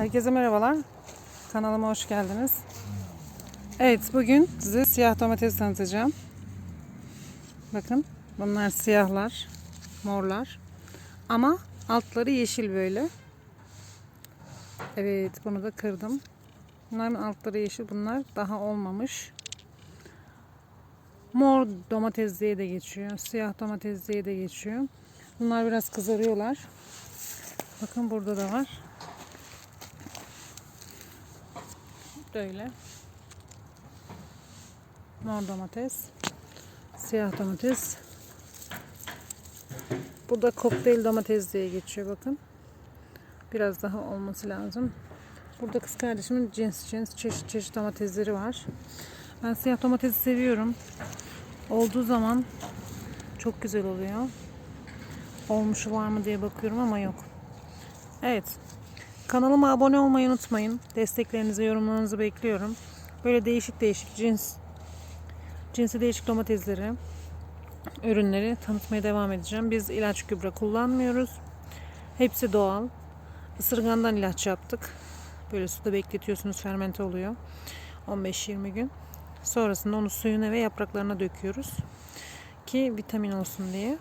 Herkese merhabalar. Kanalıma hoş geldiniz. Evet bugün size siyah domates tanıtacağım. Bakın bunlar siyahlar, morlar. Ama altları yeşil böyle. Evet bunu da kırdım. Bunların altları yeşil. Bunlar daha olmamış. Mor domates diye de geçiyor. Siyah domates diye de geçiyor. Bunlar biraz kızarıyorlar. Bakın burada da var. Böyle. Mor domates. Siyah domates. Bu da kokteyl domates diye geçiyor bakın. Biraz daha olması lazım. Burada kız kardeşimin cins cins çeşit çeşit domatesleri var. Ben siyah domatesi seviyorum. Olduğu zaman çok güzel oluyor. Olmuşu var mı diye bakıyorum ama yok. Evet. Kanalıma abone olmayı unutmayın. Desteklerinizi, yorumlarınızı bekliyorum. Böyle değişik değişik cins cinsi değişik domatesleri, ürünleri tanıtmaya devam edeceğim. Biz ilaç gübre kullanmıyoruz. Hepsi doğal. Isırgandan ilaç yaptık. Böyle suda bekletiyorsunuz fermente oluyor. 15-20 gün. Sonrasında onu suyuna ve yapraklarına döküyoruz. Ki vitamin olsun diye.